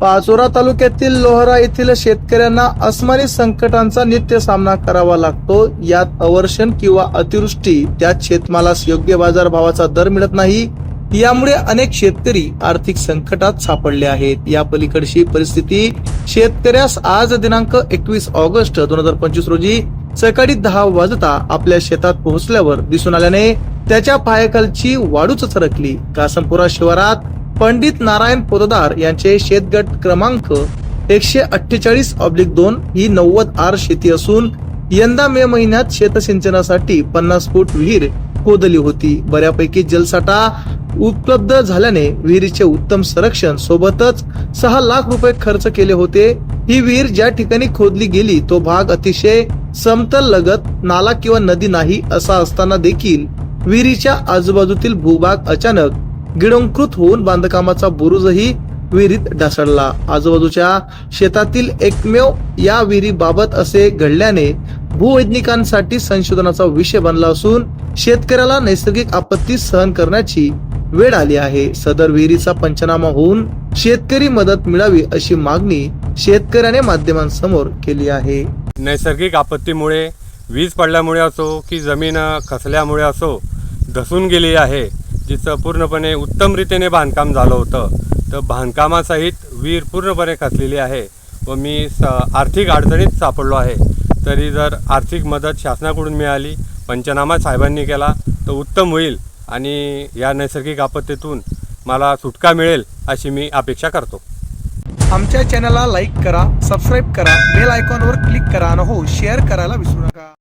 पाचोरा तालुक्यातील लोहरा येथील शेतकऱ्यांना अस्मानी संकटांचा नित्य सामना करावा लागतो. यात अवर्षण किंवा अतिवृष्टी त्यात शेतमालास योग्य बाजार भावाचा दर मिळत नाही. यामुळे अनेक शेतकरी आर्थिक संकटात सापडले आहेत. या पलीकडची परिस्थिती शेतकऱ्यास आज दिनांक एकवीस ऑगस्ट दोन हजार पंचवीस रोजी सकाळी दहा वाजता आपल्या शेतात पोहोचल्यावर दिसून आल्याने त्याच्या पायाखालची वाढूच सरकली. कासमपुरा शिवारात पंडित नारायण पोतदार यांचे शेतगट क्रमांक एकशे अठ्ठेचाळीस ऑब्लिक दोन ही नव्वद आर शेती असून यंदा मे महिन्यात शेतसिंचनासाठी पन्नास फूट विहीर खोदली होती. बऱ्यापैकी जलसाठा उपलब्ध झाल्याने विहिरीचे उत्तम संरक्षण सोबतच सहा लाख रुपये खर्च केले होते. ही विहीर ज्या ठिकाणी खोदली गेली तो भाग अतिशय समतल लगत नाला किंवा नदी नाही असा असताना देखील विहिरीच्या आजूबाजूतील भूभाग अचानक गिडंकृत होऊन बांधकामाचा बुरुजही विहिरीत ढासळला. आजूबाजूच्या शेतातील एकमेव या विहिरीबाबत असे घडल्याने भूवैज्ञानिकांसाठी संशोधनाचा विषय बनला असून शेतकऱ्याला नैसर्गिक आपत्ती सहन करण्याची वेळ आली आहे. सदर विहिरीचा पंचनामा होऊन शेतकरी मदत मिळावी अशी मागणी शेतकऱ्याने माध्यमांसमोर केली आहे. नैसर्गिक आपत्तीमुळे वीज पडल्यामुळे असो की जमीन खचल्यामुळे असो धसून गेली आहे. जिचं पूर्णपणे उत्तम रीतीने बांधकाम झालं होतं तर बांधकामासहित विहीर पूर्णपणे खचलेली आहे व मी स आर्थिक अडचणीत सापडलो आहे. तरी जर आर्थिक मदत शासनाकडून मिळाली पंचनामा साहेबांनी केला तर उत्तम होईल आणि या नैसर्गिक आपत्तीतून मला सुटका मिळेल अशी मी अपेक्षा करतो. आमच्या चॅनलला लाईक करा सबस्क्राईब करा बेल आयकॉनवर क्लिक करा आणि हो शेअर करायला विसरू नका.